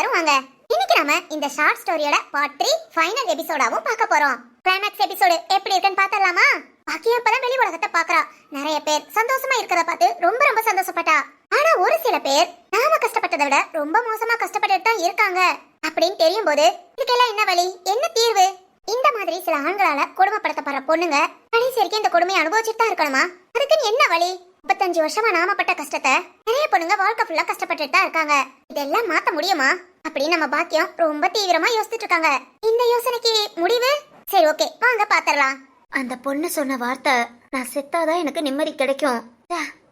எல்லாரும் வாங்க. இன்னைக்கு நாம இந்த ஷார்ட் ஸ்டோரியோட பார்ட் த்ரீ ஃபைனல் எபிசோடாவும் பார்க்க போறோம். கிளைமேக்ஸ் எபிசோடு எப்படி இருக்குன்னு பார்த்தலாமா பாக்கியா அப்பதான் வெளி உலகத்தை பாக்குறா நிறைய பேர் சந்தோஷமா இருக்கிறத பார்த்து ரொம்ப ரொம்ப சந்தோஷப்பட்டா. ஆனா ஒரு சில பேர் நாம கஷ்டப்பட்டதை விட ரொம்ப மோசமா கஷ்டப்பட்டு தான் இருக்காங்க. அப்படின்னு தெரியும் போது இதுக்கெல்லாம் என்ன வழி? என்ன தீர்வு? இந்த மாதிரி சில ஆண்களால கொடுமைப்படுத்தப்படுற பொண்ணுங்க கடைசி வரைக்கும் இந்த கொடுமையை அனுபவிச்சுட்டு தான் இருக்கணுமா? அதுக்குன்னு என்ன வழி? முப்பத்தஞ்சு வருஷமா நாம பட்ட கஷ்டத்தை நிறைய பொண்ணுங்க வாழ்க்கை ஃபுல்லா கஷ்டப்பட்டுட்டு தான் இருக்காங்க. இதெல்லாம் மாத்த முடியுமா? அப்படின்னு நம்ம பாக்கியம் ரொம்ப தீவிரமா யோசிச்சுட்டு இருக்காங்க. இந்த யோசனைக்கு முடிவு? சரி ஓகே வாங்க பாத்திரலாம். அந்த பொண்ணு சொன்ன வார்த்தை நான் செத்தாதான் எனக்கு நிம்மதி கிடைக்கும்.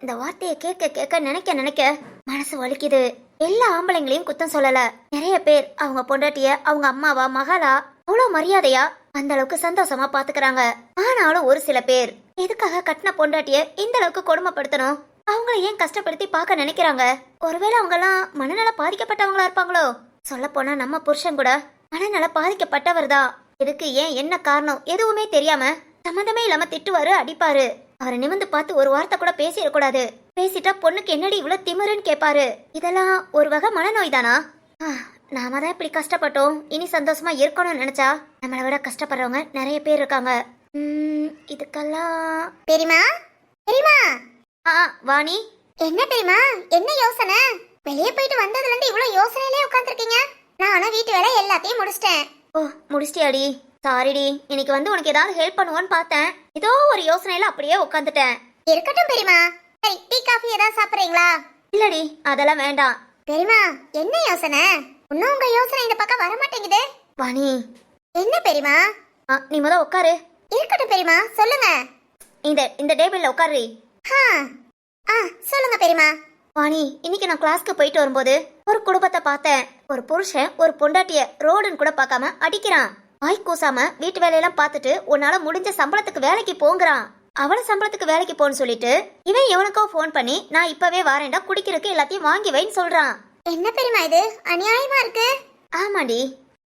இந்த வார்த்தையை கேட்க கேட்க நினைக்க நினைக்க மனசு வலிக்குது. எல்லா ஆம்பளைங்களையும் குத்தம் சொல்லல. நிறைய பேர் அவங்க பொண்டாட்டிய அவங்க அம்மாவா மகளா அவ்வளவு மரியாதையா அந்த அளவுக்கு சந்தோஷமா பாத்துக்கிறாங்க. ஆனாலும் ஒரு சில பேர் எதுக்காக கட்டின பொண்டாட்டிய இந்த அளவுக்கு கொடுமைப்படுத்தணும்? அவங்கள ஏன் கஷ்டப்படுத்தி பார்க்க நினைக்கிறாங்க? ஒருவேளை அவங்கெல்லாம் மனநல பாதிக்கப்பட்டவங்களா இருப்பாங்களோ? சொல்ல போனா நம்ம புருஷன் கூட மனநல பாதிக்கப்பட்டவர் தான் இதுக்கு ஏன் என்ன காரணம் எதுவுமே தெரியாம சம்மந்தமே இல்லாம திட்டுவாரு அடிப்பாரு. அவரை நிமிந்து பார்த்து ஒரு வார்த்தை கூட பேசிடக்கூடாது. பேசிட்டா பொண்ணுக்கு என்னடி இவ்வளவு திமிருன்னு கேட்பாரு இதெல்லாம் ஒரு வகை மனநோய் தானா நாம தான் இப்படி கஷ்டப்பட்டோம். இனி சந்தோஷமா இருக்கணும்னு நினைச்சா நம்மளை விட கஷ்டப்படுறவங்க நிறைய பேர் இருக்காங்க. இதுக்கெல்லாம் பெரியமா பெரியமா ஆ வாணி. என்ன பெரியமா என்ன யோசனை? வெளியே போயிட்டு வந்ததுல இருந்து இவ்வளவு யோசனையிலே உட்காந்துருக்கீங்க நானும் வீட்டு வேலை எல்லாத்தையும் முடிச்சிட்டேன். ஓ முடிச்சிட்டியாடி. சாரிடி. இன்னைக்கு வந்து உனக்கு ஏதாவது ஹெல்ப் பண்ணுவோன்னு பார்த்தேன். ஏதோ ஒரு யோசனையில அப்படியே உட்காந்துட்டேன் இருக்கட்டும் பெரியமா சரி டீ காஃபி ஏதாவது சாப்பிடுறீங்களா? இல்லடி அதெல்லாம் வேண்டாம். பெரியமா என்ன யோசனை? இன்னும் உங்க யோசனை இந்த பக்கம் வர மாட்டேங்குது வாணி. என்ன பெரியமா நீ முத உட்காரு. இருக்கட்டும் பெரியமா சொல்லுங்க. இந்த இந்த டேபிள்ல உட்காரு. ஆ ஆ சொல்லுங்க பெரியமா வாணி இன்னைக்கு நான் கிளாஸ்க்கு போயிட்டு வரும்போது ஒரு குடும்பத்தை பார்த்தேன். ஒரு புருஷன் ஒரு பொண்டாட்டிய ரோடுன்னு கூட பார்க்காம அடிக்கிறான். வாய் கூசாம வீட்டு வேலையெல்லாம் பார்த்துட்டு உன்னால முடிஞ்ச சம்பளத்துக்கு வேலைக்கு போங்கிறான். அவள சம்பளத்துக்கு வேலைக்கு போன்னு சொல்லிட்டு இவன் இவனுக்கோ ஃபோன் பண்ணி நான் இப்பவே வாரேன்டா குடிக்கிறதுக்கு எல்லாத்தையும் வாங்கி வைன்னு சொல்றான். என்ன பெரியமா இது? அநியாயமா இருக்கு? ஆமாடி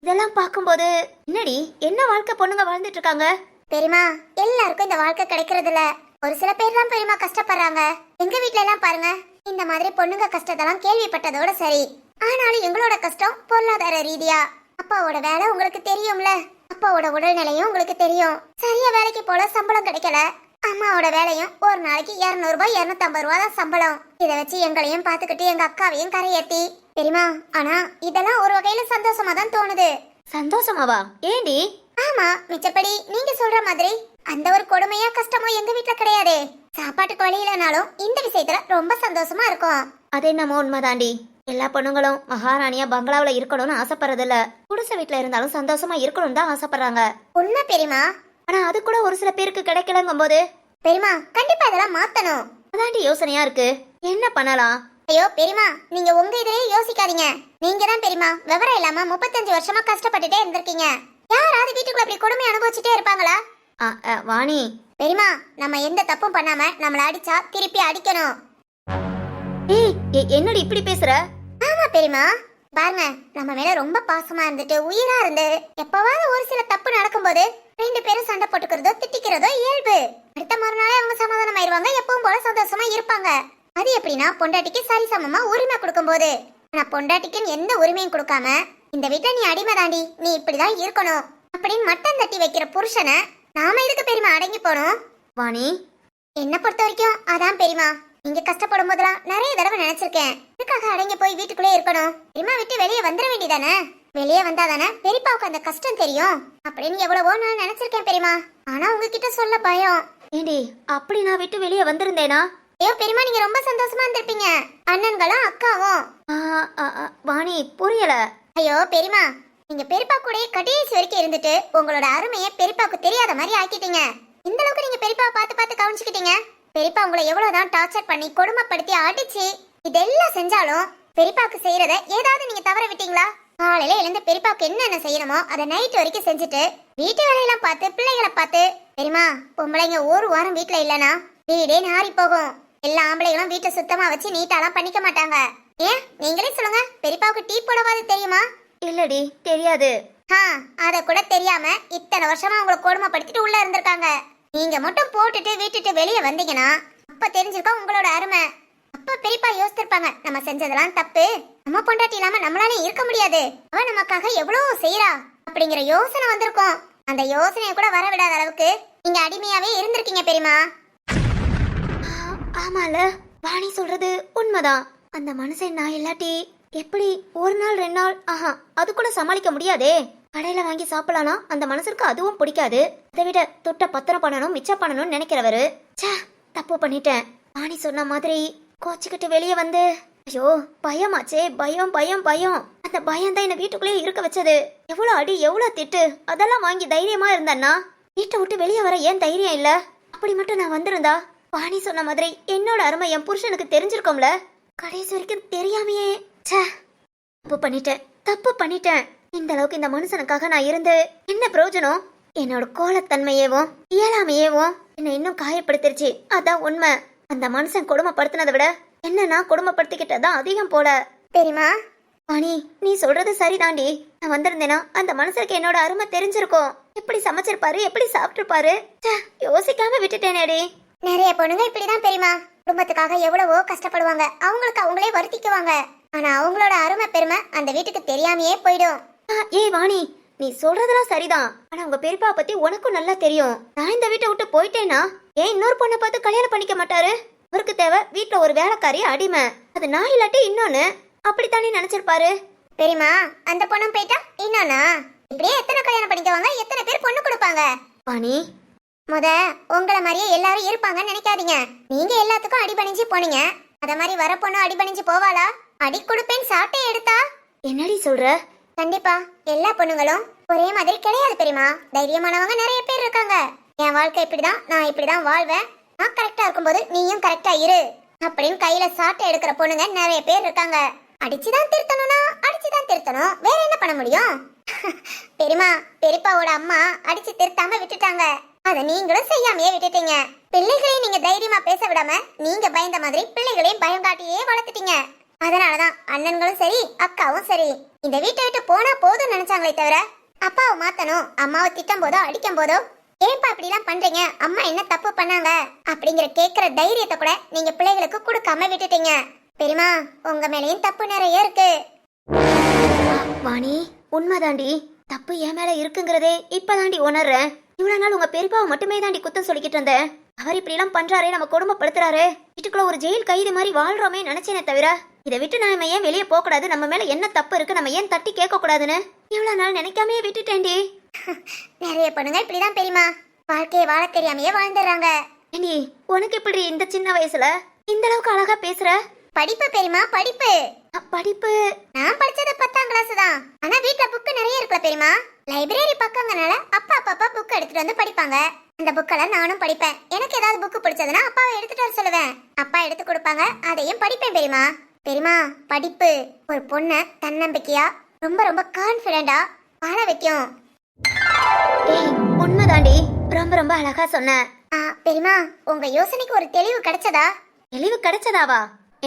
இதெல்லாம் பார்க்கும்போது என்னடி என்ன வாழ்க்கை பொண்ணுங்க வாழ்ந்துட்டு இருக்காங்க? பெரியமா எல்லாருக்கும் இந்த வாழ்க்கை கிடைக்கிறதுல. ஒரு சில பேர் தான் பெரியமா கஷ்டப்படுறாங்க. எங்க வீட்ல எல்லாம் பாருங்க இந்த மாதிரி பொண்ணுங்க கஷ்டத்தெல்லாம் கேள்விப்பட்டதோட சரி. ஆனாலும் எங்களோட கஷ்டம் பொருளாதார ரீதியா. அப்பாவோட வேலை உங்களுக்கு தெரியும்ல. அப்பாவோட உடல்நிலையும் உங்களுக்கு தெரியும். சரியா வேலைக்கு போல சம்பளம் கிடைக்கல. அம்மாவோட வேலையும் ஒரு நாளைக்கு இருநூறு ரூபாய் இருநூத்தம்பது ரூபா தான் சம்பளம். இதை வச்சு எங்களையும் பாத்துக்கிட்டு எங்க அக்காவையும் கரையேத்தி. தெரியுமா? ஆனா இதெல்லாம் ஒரு வகையில சந்தோஷமா தான் தோணுது. சந்தோஷமாவா? ஏண்டி? ஆமா மிச்சப்படி நீங்க சொல்ற மாதிரி அந்த ஒரு கொடுமையா கஷ்டமோ எங்க வீட்ல கிடையாது. சாப்பாட்டுக்கு வழி இல்லைனாலும் இந்த விஷயத்துல ரொம்ப சந்தோஷமா இருக்கும். அது என்னமோ உண்மைதாண்டி. எல்லா பொண்ணுங்களும் மகாராணியா பங்களாவுல இருக்கணும்னு ஆசைப்படுறதில்ல. குடிசை வீட்டுல இருந்தாலும் சந்தோஷமா இருக்கணும்னு தான் ஆசைப்படுறாங்க. உண்மை பெரியமா ஆனா அது கூட ஒரு சில பேருக்கு கிடைக்கலங்கும் போது பெரியமா கண்டிப்பா அதெல்லாம் மாத்தணும். அதாண்டி யோசனையா இருக்கு. என்ன பண்ணலாம்? ஐயோ பெரியமா நீங்க உங்க இதிலே யோசிக்காதீங்க. நீங்க தான் பெரியமா விவரம் இல்லாம முப்பத்தஞ்சு வருஷமா கஷ்டப்பட்டுட்டே இருந்திருக்கீங்க. யாராவது வீட்டுக்குள்ள அப்படி கொடுமை அனுபவிச்சுட்டே இருப்பாங்களா? வாணி. பெரியமா நம்ம எந்த தப்பும் பண்ணாம நம்மள அடிச்சா திருப்பி அடிக்கணும். ஏய் என்னடி இப்படி பேசுற? ஆமா பெரியமா பாருங்க நம்ம மேல ரொம்ப பாசமா இருந்துட்டு உயிரா இருந்து எப்பவாவது ஒரு சில தப்பு நடக்கும்போது ரெண்டு பேரும் சண்டை போட்டுக்கிறதோ திட்டிக்கிறதோ இயல்பு. அடுத்த மறுநாளே அவங்க சமாதானம் ஆயிருவாங்க எப்பவும் போல சந்தோஷமா இருப்பாங்க. அது எப்படின்னா பொண்டாட்டிக்கு சரிசமமா உரிமை கொடுக்கும்போது. ஆனா பொண்டாட்டிக்குன்னு எந்த உரிமையும் கொடுக்காம இந்த வீட்டுல நீ அடிமை தாண்டி நீ இப்படிதான் இருக்கணும் அப்படின்னு மட்டம் தட்டி வைக்கிற புருஷனை நாம எதுக்கு பெரியமா அடங்கி போனோம் வாணி என்ன பொறுத்த வரைக்கும் அதான் பெரியமா நீங்க கஷ்டப்படும் போதெல்லாம் நிறைய தடவை நினைச்சிருக்கேன். இதுக்காக அடங்கி போய் வீட்டுக்குள்ளே இருக்கணும்? பெரியமா விட்டு வெளியே வந்துட வேண்டியதானே? வெளியே வந்தாதானே பெரியப்பாவுக்கு அந்த கஷ்டம் தெரியும். அப்படின்னு எவ்வளவோ நான் நினைச்சிருக்கேன் பெரியமா ஆனா உங்ககிட்ட சொல்ல பயம். ஏண்டி அப்படி நான் விட்டு வெளியே வந்திருந்தேனா? ஐயோ பெரியமா நீங்க ரொம்ப சந்தோஷமா இருந்திருப்பீங்க. அண்ணன்களும் அக்காவும். வாணி புரியல. ஐயோ பெரியமா நீங்க பெரியப்பா கூட கடைசி வரைக்கும் இருந்துட்டு உங்களோட அருமையை பெரியப்பாக்கு தெரியாத மாதிரி ஆக்கிட்டீங்க. இந்த அளவுக்கு நீங்க பெரியப்பாவை பார்த்து பார்த்து கவனிச்சுக்கிட்டீங்க? பெரியப்பா உங்களை எவ்வளவுதான் டார்ச்சர் பண்ணி கொடுமைப்படுத்தி அடிச்சு இதெல்லாம் செஞ்சாலும் பெரியப்பாக்கு செய்யறத ஏதாவது நீங்க தவற விட்டீங்களா? காலையில எழுந்து பெரியப்பாக்கு என்னென்ன செய்யணுமோ அதை நைட் வரைக்கும் செஞ்சுட்டு வீட்டு வேலையெல்லாம் பார்த்து பிள்ளைகளை பார்த்து பெரியமா பொம்பளைங்க ஒரு வாரம் வீட்டுல இல்லைன்னா வீடே நாரி போகும். எல்லா ஆம்பளைகளும் வீட்டை சுத்தமா வச்சு நீட்டாலாம் பண்ணிக்க மாட்டாங்க. ஏன்? நீங்களே சொல்லுங்க. பெரியப்பாவுக்கு டீ போடவாது தெரியுமா? இல்லடி தெரியாது. ஆ அத கூட தெரியாம இத்தனை வருஷமா உங்களை கொடுமைப்படுத்திட்டு உள்ள இருந்திருக்காங்க. நீங்க மட்டும் போட்டுட்டு விட்டுட்டு வெளியே வந்தீங்கன்னா அப்ப தெரிஞ்சிருக்கா உங்களோட அருமை. அப்ப பெரியப்பா யோசிச்சிருப்பாங்க நம்ம செஞ்சதெல்லாம் தப்பு. நம்ம பொண்டாட்டி இல்லாம நம்மளால இருக்க முடியாது. அவ நமக்காக எவ்வளவு செய்யறா அப்படிங்கிற யோசனை வந்திருக்கும். அந்த யோசனையை கூட வர விடாத அளவுக்கு நீங்க அடிமையாவே இருந்திருக்கீங்க பெரியமா ஆ, ஆமால. வாணி சொல்றது உண்மைதான். அந்த மனுஷன் நான் இல்லாட்டி எப்படி ஒரு நாள் ரெண்டு நாள்? ஆஹா அது கூட சமாளிக்க முடியாதே. கடையில வாங்கி சாப்பிடலாம்னா அந்த மனசுக்கு அதுவும் பிடிக்காது. அதை விட தொட்ட பத்திரம் பண்ணணும் மிச்சம் பண்ணணும்னு நினைக்கிறவரு. ச்சே தப்பு பண்ணிட்டேன். வாணி சொன்ன மாதிரி கோச்சிக்கிட்டு வெளியே வந்து ஐயோ பயமாச்சே பயம் பயம் பயம். அந்த பயம் தான் என்ன வீட்டுக்குள்ளேயே இருக்க வச்சது. எவ்வளவு அடி எவ்வளவு திட்டு அதெல்லாம் வாங்கி தைரியமா இருந்தேன்னா? வீட்டை விட்டு வெளியே வர ஏன் தைரியம் இல்ல? அப்படி மட்டும் நான் வந்திருந்தா? வாணி சொன்ன மாதிரி என்னோட அருமை என் புருஷனுக்கு தெரிஞ்சிருக்கும்ல? கடைசி வரைக்கும் தெரியாமையே. ச்சே தப்பு பண்ணிட்டேன் தப்பு பண்ணிட்டேன். இந்த அளவுக்கு இந்த மனுஷனுக்காக நான் இருந்து என்ன பிரயோஜனம்? என்னோட கோலத்தன்மையேவும் இயலாமையேவும் என்னை இன்னும் காயப்படுத்திருச்சு. அதான் உண்மை. அந்த மனுஷன் கொடுமைப்படுத்தினதை விட என்ன நான் கொடுமைப்படுத்திக்கிட்டதான் அதிகம் போல. பெரியமா வாணி நீ சொல்றது சரிதாண்டி. நான் வந்திருந்தேனா அந்த மனுஷருக்கு என்னோட அருமை தெரிஞ்சிருக்கும். எப்படி சமைச்சிருப்பாரு எப்படி சாப்பிட்டிருப்பாரு? யோசிக்காம விட்டுட்டேனேடி. நிறைய பொண்ணுங்க இப்படிதான் பெரியமா குடும்பத்துக்காக எவ்வளவோ கஷ்டப்படுவாங்க. அவங்களுக்கு அவங்களே வருத்திக்குவாங்க. ஆனா அவங்களோட அருமை பெருமை அந்த வீட்டுக்கு தெரியாமையே போயிடும். ஆ, ஏய் வாணி நீ சொல்றதெல்லாம் சரிதான். ஆனா உங்க பெரியப்பா பத்தி உனக்கும் நல்லா தெரியும். நான் இந்த வீட்டை விட்டு போயிட்டேனா? ஏன் இன்னொரு பொண்ணை பார்த்து கல்யாணம் பண்ணிக்க மாட்டாரு? அவருக்கு தேவை வீட்டுல ஒரு வேலைக்காரி அடிமை. அது நான் இல்லாட்டி இன்னொன்னு? அப்படித்தானே நினைச்சிருப்பாரு? பெரியமா அந்த பொண்ணும் போயிட்டா இன்னொன்னா? இப்படியே எத்தனை கல்யாணம் பண்ணிக்குவாங்க? எத்தனை பேர் பொண்ணு கொடுப்பாங்க? வாணி முத உங்களை மாதிரியே எல்லாரும் இருப்பாங்கன்னு நினைக்காதீங்க. நீங்க எல்லாத்துக்கும் அடிபணிஞ்சு போனீங்க. அத மாதிரி வர பொண்ணு அடிபணிஞ்சு போவாளா? அடி கொடுப்பேன் சாட்டை எடுத்தா? என்னடி சொல்ற? கண்டிப்பா எல்லா பொண்ணுங்களும் ஒரே மாதிரி கிடையாது பெரியமா தைரியமானவங்க நிறைய பேர் இருக்காங்க. என் வாழ்க்கை இப்படிதான் நான் இப்படிதான் வாழ்வேன். நான் கரெக்டா இருக்கும்போது நீயும் கரெக்டா இரு. அப்படின்னு கையில சாட்டை எடுக்கிற பொண்ணுங்க நிறைய பேர் இருக்காங்க. அடிச்சுதான் திருத்தணும்னா அடிச்சுதான் திருத்தணும். வேற என்ன பண்ண முடியும்? பெரியமா பெரியப்பாவோட அம்மா அடிச்சு திருத்தாம விட்டுட்டாங்க. அதை நீங்களும் செய்யாமையே விட்டுட்டீங்க. பிள்ளைகளையும் நீங்க தைரியமா பேச விடாம நீங்க பயந்த மாதிரி பிள்ளைகளையும் பயம் காட்டியே வளர்த்துட்டீங்க. அதனாலதான் அண்ணன்களும் சரி அக்காவும் சரி. இந்த வீட்டை விட்டு போனா போதும் நினைச்சாங்களே தவிர அப்பாவை மாத்தணும் அம்மாவை திட்டம் போதோ அடிக்கும் போதோ ஏன்பா இப்படிலாம் பண்றீங்க? அம்மா என்ன தப்பு பண்ணாங்க? அப்படிங்கிற கேக்குற தைரியத்தை கூட நீங்க பிள்ளைகளுக்கு கொடுக்காம விட்டுட்டீங்க. பெரியமா உங்க மேலையும் தப்பு நிறைய இருக்கு. வாணி உண்மைதாண்டி. தப்பு என் மேல இருக்குங்கிறதே இப்பதாண்டி உணர்றேன். இவ்வளவு நாள் உங்க பெரியப்பாவை மட்டுமே தாண்டி குத்தம் சொல்லிக்கிட்டு இருந்தேன் அவர் இப்படி எல்லாம் பண்றாரே நம்ம கொடுமைப்படுத்துறாரு வீட்டுக்குள்ள ஒரு ஜெயில் கைது மாதிரி வாழ்றோமே நினைச்சேனே தவிர இதை விட்டு நாம ஏன் வெளியே போக கூடாது நம்ம மேல என்ன தப்பு இருக்கு? நம்ம ஏன் தட்டி கேட்க கூடாதுன்னு இவ்வளவு நாள் நினைக்காமயே விட்டுட்டேன்டி. நிறைய பொண்ணுங்க இப்படிதான் பெரியமா வாழ்க்கையை வாழ தெரியாமையே வாழ்ந்துடுறாங்க. ஏண்டி உனக்கு எப்படி இந்த சின்ன வயசுல? இந்த அளவுக்கு அழகா பேசுற? படிப்பு பெரியமா படிப்பு. படிப்பு. நான் படிச்சது பத்தாம் கிளாஸ் தான். ஆனா வீட்ல புக் நிறைய இருக்குல்ல பெரியமா லைப்ரரி பக்கங்கனால அப்பா அப்பா புக் எடுத்துட்டு வந்து படிப்பாங்க. அந்த புக்கெல்லாம் நானும் படிப்பேன். எனக்கு ஏதாவது புக் பிடிச்சதுன்னா அப்பாவை எடுத்துட்டு வர சொல்லுவேன். அப்பா எடுத்து கொடுப்பாங்க. அதையும் படிப்பேன் பெரியமா பெரியமா படிப்பு. ஒரு பொண்ண தன்னம்பிக்கையா ரொம்ப ரொம்ப கான்பிடண்டா வாழ வைக்கும். ஏய் உண்மைதாண்டி. ரொம்ப ரொம்ப அழகா சொன்ன. பெரியமா உங்க யோசனைக்கு ஒரு தெளிவு கிடைச்சதா? தெளிவு கிடைச்சதாவா?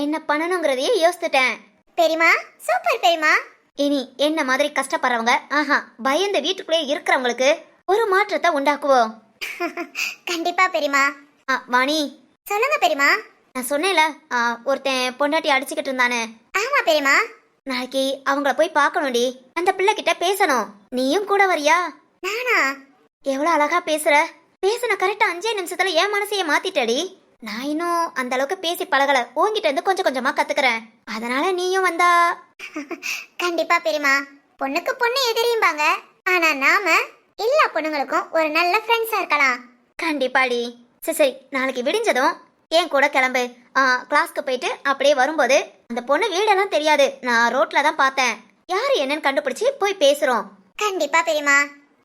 என்ன பண்ணணுங்கிறதையே யோசித்துட்டேன். பெரியமா சூப்பர் பெரியமா இனி என்ன மாதிரி கஷ்டப்படுறவங்க? ஆஹா பயந்து வீட்டுக்குள்ளே இருக்கிறவங்களுக்கு ஒரு மாற்றத்தை உண்டாக்குவோம். கண்டிப்பா பெரியமா வாணி. சொல்லுங்க பெரியமா நான் சொன்னேன்ல ஒருத்தன் பொண்டாட்டி அடிச்சுக்கிட்டு இருந்தானே. ஆமா பெரியமா நாளைக்கு அவங்கள போய் பார்க்கணும்டி. அந்த பிள்ளை கிட்ட பேசணும். நீயும் கூட வரியா? நானா? எவ்வளவு அழகா பேசுற. பேசின கரெக்டா அஞ்சே நிமிஷத்துல என் மனசைய மாத்திட்டடி. நான் இன்னும் அந்த அளவுக்கு பேசி பழகல. உன்கிட்ட இருந்து கொஞ்சம் கொஞ்சமா கத்துக்கிறேன். அதனால நீயும் வந்தா. கண்டிப்பா பெரியமா பொண்ணுக்கு பொண்ணு எதிரியும்பாங்க. ஆனா நாம எல்லா பொண்ணுங்களுக்கும் ஒரு நல்ல ஃப்ரெண்ட்ஸா இருக்கலாம். கண்டிப்பாடி. சரி சரி. நாளைக்கு விடிஞ்சதும் ஏன் கூட கிளம்பு. ஆ, கிளாஸ்க்கு போயிட்டு அப்படியே வரும்போது அந்த பொண்ணு வீடெல்லாம் தெரியாது. நான் ரோட்ல தான் பார்த்தேன். யாரு என்னன்னு கண்டுபிடிச்சு போய் பேசுறோம். கண்டிப்பா பெரியமா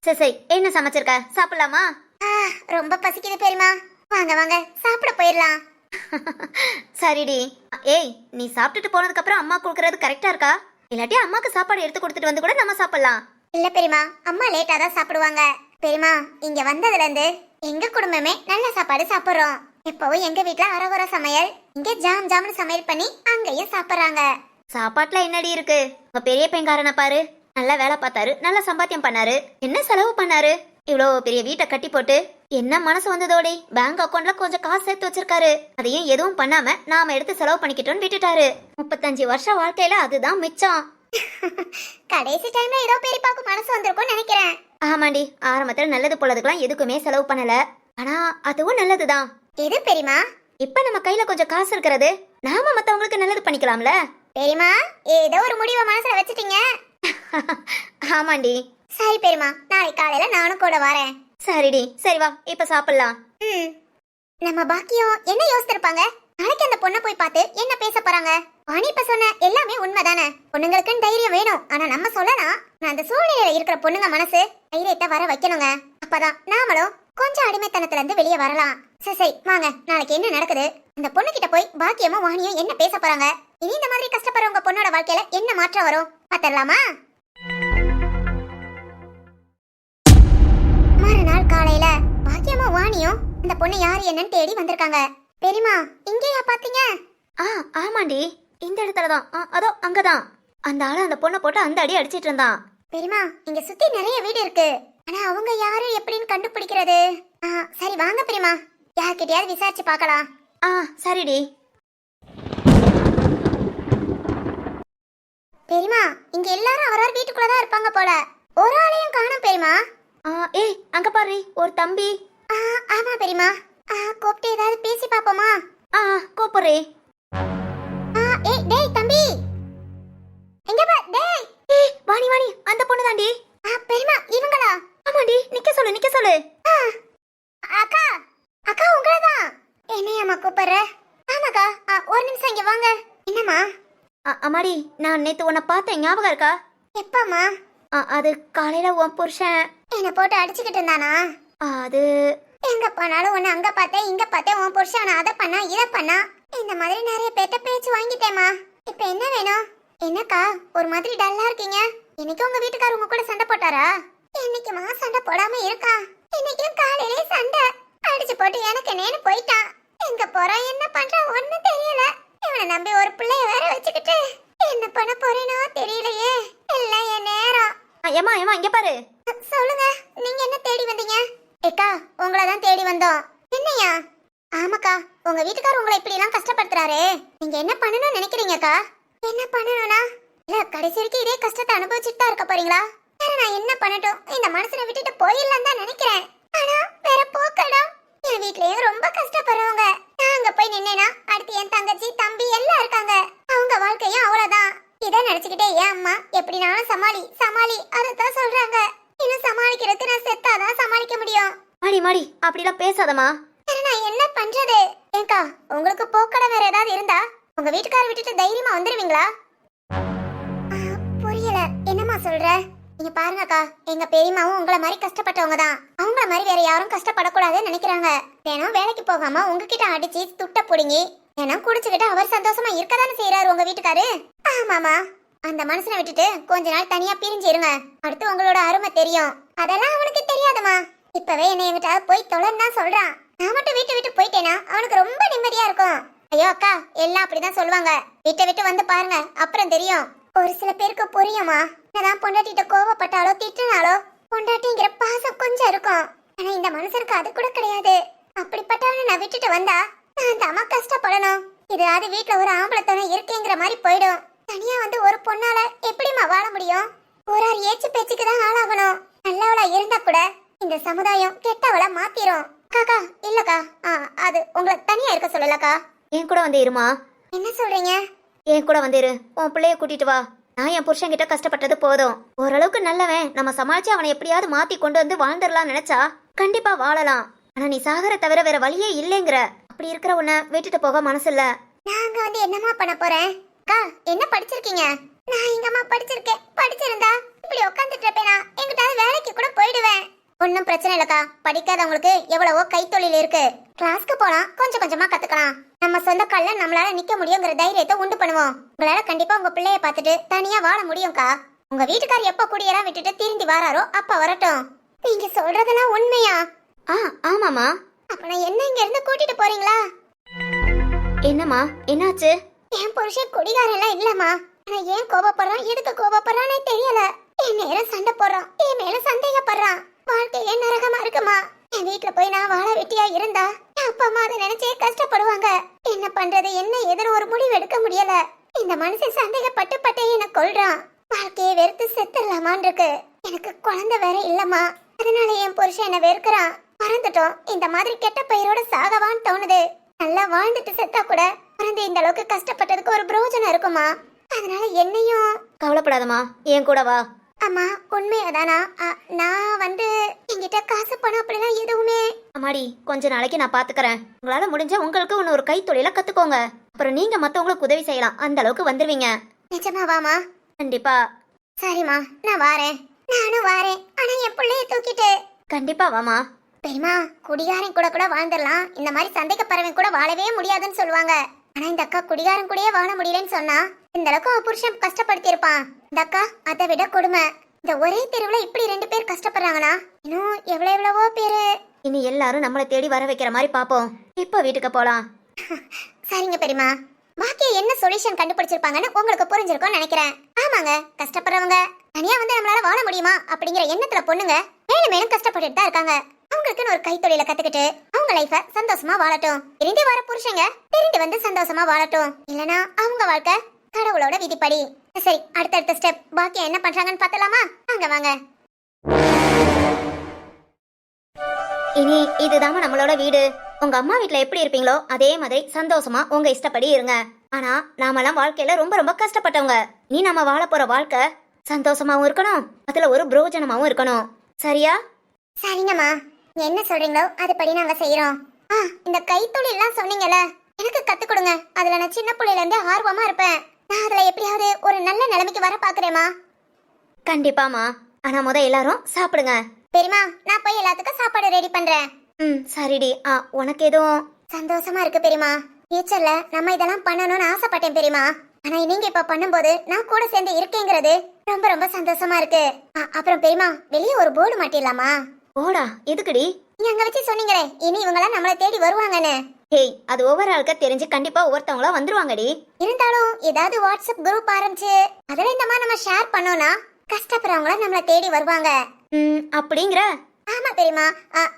சரி சரி. என்ன சமைச்சிருக்க? சாப்பிடலாமா? ஆ, ரொம்ப பசிக்குது பெரியமா வாங்க வாங்க. சாப்பிட போயிடலாம். சரிடி. ஏய் நீ சாப்பிட்டுட்டு போனதுக்கு அப்புறம் அம்மா கொடுக்கறது கரெக்டா இருக்கா? இல்லாட்டி அம்மாக்கு சாப்பாடு எடுத்து கொடுத்துட்டு வந்து கூட நம்ம சாப்பிடலாம். இல்ல பெரியமா அம்மா லேட்டா தான் சாப்பிடுவாங்க. பெரியமா இங்க வந்ததுல இருந்து எங்க குடும்பமே நல்ல சாப்பாடு சாப்பிடுறோம். எப்பவும் எங்க வீட்ல அரகுற சமையல் இங்க ஜாம் ஜாம்னு சமையல் பண்ணி அங்கேயும் சாப்பிடுறாங்க. சாப்பாட்டுல என்னடி இருக்கு? உங்க பெரிய பெண்காரனை பாரு. நல்லா வேலை பார்த்தாரு நல்லா சம்பாத்தியம் பண்ணாரு. என்ன செலவு பண்ணாரு? இவ்வளோ பெரிய வீட்டை கட்டி போட்டு என்ன மனசு வந்ததோடி? பேங்க் அக்கவுண்ட்ல கொஞ்சம் காசு சேர்த்து வச்சிருக்காரு. அதையும் எதுவும் பண்ணாம நாம எடுத்து செலவு பண்ணிக்கிட்டோம்னு விட்டுட்டாரு. முப்பத்தஞ்சு வருஷம் வாழ்க்கையில அதுதான் மிச்சம். கடைசி டைம்ல ஏதோ பெரியப்பாக்கு மனசு வந்திருக்கும்னு நினைக்கிறேன். ஆமாண்டி ஆரம்பத்துல நல்லது போலதுக்கெல்லாம் எதுக்குமே செலவு பண்ணல. ஆனா அதுவும் நல்லதுதான். எது பெரியமா இப்ப நம்ம கையில கொஞ்சம் காசு இருக்கிறது. நாம மத்தவங்களுக்கு நல்லது பண்ணிக்கலாம்ல? பெரியமா ஏதோ ஒரு முடிவை மனசுல வச்சுட்டீங்க. ஆமாண்டி. சரி பெரியமா நாளை காலையில நானும் கூட வரேன். சரிடி. சரி வா இப்ப சாப்பிடலாம். ம். நம்ம பாக்கியம் என்ன யோசிச்சிருப்பாங்க நாளைக்கு அந்த பொண்ணை போய் பார்த்து என்ன பேச போறாங்க? வாணி இப்ப சொன்ன எல்லாமே உண்மைதானே? பொண்ணுங்களுக்குன்னு தைரியம் வேணும். ஆனா நம்ம சொல்லலாம் நான் அந்த சூழ்நிலையில இருக்கிற பொண்ணுங்க மனசு தைரியத்தை வர வைக்கணுங்க. அப்பதான் நாமளும் கொஞ்சம் அடிமைத்தனத்துல இருந்து வெளியே வரலாம். சரி சரி வாங்க. நாளைக்கு என்ன நடக்குது? அந்த பொண்ணு கிட்ட போய் பாக்கியமும் வாணியும் என்ன பேச போறாங்க? இனி இந்த மாதிரி கஷ்டப்படுறவங்க பொண்ணோட வாழ்க்கையில என்ன மாற்றம் வரும்? பாத்திரலாமா வாணியும் அந்த பொண்ணு யாரு என்னன்னு தேடி வந்திருக்காங்க. பெரியமா இங்கேயா பாத்தீங்க? ஆ ஆமாண்டி. இந்த இடத்துல தான். அதோ அங்கதான். அந்த ஆளு அந்த பொண்ணை போட்டு அந்த அடி அடிச்சிட்டு இருந்தான். பெரியமா இங்க சுத்தி நிறைய வீடு இருக்கு. ஆனா அவங்க யாரு எப்படின்னு கண்டுபிடிக்கிறது? ஆ, சரி வாங்க பெரியமா யார்கிட்டயாவது விசாரிச்சு பார்க்கலாம். ஆ சரிடி. பெரியமா இங்க எல்லாரும் அவரவர் வீட்டுக்குள்ளதான் இருப்பாங்க போல. ஒரு ஆளையும் காணும் பெரியமா ஆ ஏய் அங்க பாரு ஒரு தம்பி. ஆ, ஆமா பெரியமா கூப்பிட்டு ஏதாவது பேசி பாப்போமா ஆ கூப்பிடுறே ஆ, ஏய் டேய் தம்பி. எங்க பா டேய். ஏய் வாணி வாணி அந்த பொண்ணு தாண்டி ஆ, பெரியமா இவங்களா? ஆமாண்டி நிக்க சொல்லு நிக்க சொல்லு. அக்கா அக்கா உங்களதான் என்னையம்மா கூப்பிடுற? ஆமாக்கா ஒரு நிமிஷம் இங்க வாங்க. என்னம்மா? அம்மாடி நான் நேத்து உன்னை பார்த்தேன் ஞாபகம் இருக்கா? எப்பம்மா? அது காலையில உன் புருஷன். என்ன போட்டு அடிச்சுக்கிட்டு இருந்தானா? அது எங்க போனாலும் உன்னை அங்க பார்த்தேன் இங்க பார்த்தேன் உன் புருஷன் அதை பண்ணா இதை பண்ணா. இந்த மாதிரி நிறைய பேர்ட்ட பேச்சு வாங்கிட்டேம்மா. இப்ப என்ன வேணும்? என்னக்கா ஒரு மாதிரி டல்லா இருக்கீங்க? இன்னைக்கு உங்க வீட்டுக்காரர் உங்க கூட சண்டை போட்டாரா? என்னைக்குமா சண்டை போடாம இருக்கா? இன்னைக்கும் காலையிலே சண்டை. அடிச்சு போட்டு எனக்கு நேனு போயிட்டான். எங்க போறான் என்ன பண்றான் ஒண்ணும் தெரியல. இவனை நம்பி ஒரு பிள்ளைய வேற வச்சுக்கிட்டு என்ன பண்ண போறேனோ தெரியலையே. எல்லாம் என் நேரம். ஆ, ஏம்மா ஏம்மா இங்க பாரு. சொல்லுங்க நீங்க என்ன தேடி வந்தீங்க? ஏக்கா உங்களை தான் தேடி வந்தோம். என்னையா ஆமாக்கா உங்க வீட்டுக்காரர் உங்களை இப்படி எல்லாம் கஷ்டப்படுத்துறாரு. நீங்க என்ன பண்ணணும்னு நினைக்கிறீங்கக்கா? என்ன பண்ணணும்னா? இல்ல கடைசி வரைக்கும் இதே கஷ்டத்தை அனுபவிச்சுட்டு தான் இருக்க போறீங்களா? வேற நான் என்ன பண்ணட்டும்? இந்த மனசுல விட்டுட்டு போயிடலாம் தான் நினைக்கிறேன். ஆனா வேற போக்கடா. என் வீட்லயும் ரொம்ப கஷ்டப்படுறவங்க. நான் அங்க போய் நின்னேனா அடுத்து என் தங்கச்சி தம்பி எல்லாம் இருக்காங்க. அவங்க வாழ்க்கையும் அவ்வளவுதான். இதை நினைச்சுக்கிட்டே ஏன் அம்மா எப்படினாலும் சமாளி சமாளி அதைத்தான் சொல்றாங்க. இன்னும் சமாளிக்கிறதுக்கு நான் செத்தாதான் சமாளிக்க முடியும். மாடி மாடி அப்படிலாம் பேசாதம்மா. வேற நான் என்ன பண்றது? ஏங்கா உங்களுக்கு போக்கட வேற ஏதாவது இருந்தா உங்க வீட்டுக்கார விட்டுட்டு தைரியமா வந்துருவீங்களா? புரியல. என்னம்மா சொல்ற? நீங்க பாருங்கக்கா எங்க பெரியம்மாவும் உங்களை மாதிரி கஷ்டப்பட்டவங்க தான். அவங்கள மாதிரி வேற யாரும் கஷ்டப்படக்கூடாதுன்னு நினைக்கிறாங்க. தினம் வேலைக்கு போகாம உங்ககிட்ட அடிச்சு துட்ட புடுங்கி தினம் குடிச்சுக்கிட்டு அவர் சந்தோஷமா இருக்கதானே செய்யறாரு உங்க வீட்டுக்காரு? ஆமாமா அந்த மனுஷனை விட்டுட்டு கொஞ்ச நாள் தனியா பிரிஞ்சு இருங்க. அடுத்து உங்களோட அருமை தெரியும். அதெல்லாம் அவனுக்கு தெரியாதுமா இப்பவே என்னை என்கிட்ட போய் தொலைன்னு தான் சொல்றான். நான் மட்டும் வீட்டை விட்டு போயிட்டேனா அவனுக்கு ரொம்ப நிம்மதியா இருக்கும். ஐயோ அக்கா எல்லாம் அப்படிதான் சொல்லுவாங்க. வீட்டை விட்டு வந்து பாருங்க அப்புறம் தெரியும். ஒரு சில பேருக்கு புரியுமா? நான் பொண்டாட்டிட்ட கோவப்பட்டாலோ திட்டினாலோ பொண்டாட்டிங்கிற பாசம் கொஞ்சம் இருக்கும். ஆனா இந்த மனுஷனுக்கு அது கூட கிடையாது. அப்படிப்பட்டவனை நான் விட்டுட்டு வந்தா நான் தாமா கஷ்டப்படணும். இதாவது வீட்டுல ஒரு ஆம்பளை இருக்கேங்கிற மாதிரி போயிடும். தனியா வந்து ஒரு பொண்ணால எப்படிம்மா வாழ முடியும்? ஊரார் ஏச்சு பேச்சுக்கு தான் ஆளாகணும். நல்லவளா இருந்தா கூட இந்த சமுதாயம் கெட்டவளா மாத்திரும். காக்கா இல்லக்கா. ஆ, அது உங்களை தனியா இருக்க சொல்லலக்கா. என் கூட வந்து இருமா? என்ன சொல்றீங்க? என் கூட வந்து இரு. உன் பிள்ளைய கூட்டிட்டு வா. நான் என் புருஷன் கிட்ட கஷ்டப்பட்டது போதும். ஓரளவுக்கு நல்லவன். நம்ம சமாளிச்சு அவனை எப்படியாவது மாத்தி கொண்டு வந்து வாழ்ந்துடலாம் நினைச்சா கண்டிப்பா வாழலாம். ஆனா நீ சாகர தவிர வேற வழியே இல்லைங்கிற. அப்படி இருக்கிற உன்னை விட்டுட்டு போக மனசு இல்ல நாங்க வந்து என்னம்மா பண்ண போறேன்? அக்கா என்ன படிச்சிருக்கீங்க? நான் எங்கம்மா படிச்சிருக்கேன். படிச்சிருந்தா இப்படி உட்காந்துட்டு இருப்பேனா எங்கிட்டாவது வேலைக்கு கூட போயிடுவேன். ஒன்றும் பிரச்சனை இல்லக்கா. படிக்காதவங்களுக்கு எவ்வளவோ கைத்தொழில் இருக்கு. கிளாஸ்க்கு போனா கொஞ்சம் கொஞ்சமா கத்துக்கலாம். நம்ம சொந்த கால்ல நம்மளால நிக்க முடியுங்கிற தைரியத்தை உண்டு பண்ணுவோம். உங்களால கண்டிப்பா உங்க பிள்ளைய பார்த்துட்டு தனியா வாழ முடியும்க்கா. உங்க வீட்டுக்கார் எப்ப குடியெல்லாம் விட்டுட்டு திரும்பி வராரோ அப்ப வரட்டும். நீங்க சொல்றதெல்லாம் உண்மையா? ஆ ஆமாமா அப்ப நான் என்ன இங்க இருந்து கூட்டிட்டு போறீங்களா? என்னம்மா என்னாச்சு? என் புருஷன் குடிகாரெல்லாம் இல்லம்மா. ஆனா ஏன் கோபப்படுறான்? எதுக்கு கோபப்படுறானே தெரியல. என் நேரம் சண்டை போடுறான். என் மேல சந்தேகப்படுறான். வாழ்க்கையே நரகமா இருக்குமா? என் வீட்டுல போய் நான் வாழ வெட்டியா இருந்தா? அப்பா அம்மா அதை நினைச்சே கஷ்டப்படுவாங்க. என்ன பண்றது? என்ன எதிர ஒரு முடிவு எடுக்க முடியல. இந்த மனுஷன் சந்தேகப்பட்டு பட்டே என்ன கொள்றான் வாழ்க்கையை வெறுத்து செத்துடலாமான் இருக்கு எனக்கு குழந்தை வேற இல்லம்மா. அதனால என் புருஷன் என்ன வெறுக்கிறான். மறந்துட்டோம். இந்த மாதிரி கெட்ட பயிரோட சாகவான்னு தோணுது. நல்லா வாழ்ந்துட்டு செத்தா கூட பிறந்து இந்த அளவுக்கு கஷ்டப்பட்டதுக்கு ஒரு பிரயோஜனம் இருக்குமா? அதனால என்னையும் கவலைப்படாதம்மா என் கூட வா. அம்மா உண்மையாதானா? நான் வந்து என்கிட்ட காசு பணம் அப்படிலாம் எதுவுமே அம்மாடி கொஞ்ச நாளைக்கு நான் பாத்துக்கறேன். உங்களால முடிஞ்ச உங்களுக்கு ஒன்று ஒரு கைத்தொழில கத்துக்கோங்க. அப்புறம் நீங்க மத்தவங்களுக்கு உதவி செய்யலாம். அந்த அளவுக்கு வந்துருவீங்க. நிஜமாவாமா கண்டிப்பா. சரிம்மா நான் வாரேன். நானும் வாரேன். ஆனா என் பிள்ளைய தூக்கிட்டு. கண்டிப்பா வாமா பெரியமா குடிகாரன் கூட கூட வாழ்ந்துடலாம். இந்த மாதிரி சந்தேகப்பறவன் கூட வாழவே முடியாதுன்னு சொல்லுவாங்க. ஆனா இந்த அக்கா குடிகாரன் கூடயே வாழ முடியலன்னு சொன்னா இந்த அளவுக்கு அவ புருஷன் கஷ்டப்படுத்தி இருப்பான் இந்த அக்கா அதை விட கொடுமை. இந்த ஒரே தெருவுல இப்படி ரெண்டு பேர் கஷ்டப்படுறாங்கன்னா இன்னும் எவ்வளவு எவ்வளவோ பேரு. இனி எல்லாரும் நம்மளை தேடி வர வைக்கிற மாதிரி பாப்போம். இப்போ வீட்டுக்கு போலாம். சரிங்க பெரியமா பாக்கிய என்ன சொல்யூஷன் கண்டுபிடிச்சிருப்பாங்கன்னு உங்களுக்கு புரிஞ்சிருக்கும்னு நினைக்கிறேன். ஆமாங்க கஷ்டப்படுறவங்க. தனியா வந்து நம்மளால வாழ முடியுமா அப்படிங்கிற எண்ணத்துல பொண்ணுங்க மேலும் மேலும் கஷ்டப்பட்டுட்டு தான் இருக்காங்க. அவங்களுக்குன்னு ஒரு கைத்தொழில கத்துக்கிட்டு அவங்க லைஃப சந்தோஷமா வாழட்டும். தெரிந்து வர புருஷங்க திரும்பி வந்து சந்தோஷமா வாழட்டும். இல்லனா அவங்க வாழ்க்கை கடவுளோட விதிப்படி. சரி அடுத்தடுத்த ஸ்டெப் பாக்கியம் என்ன பண்றாங்கன்னு பார்த்தலாமா? வாங்க வாங்க. இனி இதுதாம்மா நம்மளோட வீடு. உங்க அம்மா வீட்டுல எப்படி இருப்பீங்களோ அதே மாதிரி சந்தோஷமா உங்க இஷ்டப்படி இருங்க. ஆனா நாமெல்லாம் வாழ்க்கையில ரொம்ப ரொம்ப கஷ்டப்பட்டவங்க. நீ நம்ம வாழ போற வாழ்க்கை சந்தோஷமாவும் இருக்கணும். அதுல ஒரு புரோஜனமாவும் இருக்கணும். சரியா? சரிங்கம்மா. என்ன சொல்றீங்களோ அதுபடி நாங்க செய்யறோம் ஆ இந்த கைத்தொழில் எல்லாம் சொன்னீங்கல்ல எனக்கு கத்து கொடுங்க. அதுல நான் சின்ன பிள்ளையில இருந்து ஆர்வமா இருப்பேன். நான் அதுல எப்படியாவது ஒரு நல்ல நிலைமைக்கு வர பாக்குறேம்மா. கண்டிப்பாமா ஆனா முத எல்லாரும் சாப்பிடுங்க. பெரியமா நான் போய் எல்லாத்துக்கும் சாப்பாடு ரெடி பண்றேன். ம் சரிடி. ஆ உனக்கு எதுவும்? சந்தோஷமா இருக்கு பெரியமா ஃபியூச்சர்ல நம்ம இதெல்லாம் பண்ணணும்னு ஆசைப்பட்டேன் பெரியமா ஆனா நீங்க இப்ப பண்ணும்போது நான் கூட சேர்ந்து இருக்கேங்கிறது ரொம்ப ரொம்ப சந்தோஷமா இருக்கு. அப்புறம் பெரியமா வெளியே ஒரு போர்டு மாட்டிடலாமா? ஓடா எதுக்குடி? நீங்க அங்க வச்சு சொன்னீங்களே இனி இவங்கெல்லாம் நம்மளை தேடி வருவாங்கன்னு. ஹேய் அது ஒவ்வொரு ஆளுக்க தெரிஞ்சு கண்டிப்பா ஒவ்வொருத்தவங்களா வந்துருவாங்கடி. இருந்தாலும் ஏதாவது வாட்ஸ்அப் குரூப் ஆரம்பிச்சு அதுல இந்த மாதிரி நம்ம ஷேர் பண்ணோம்னா கஷ்டப்படுறவங்கள நம்மள தேடி வருவாங்க. ம் அப்படிங்கிற? ஆமா பெரியமா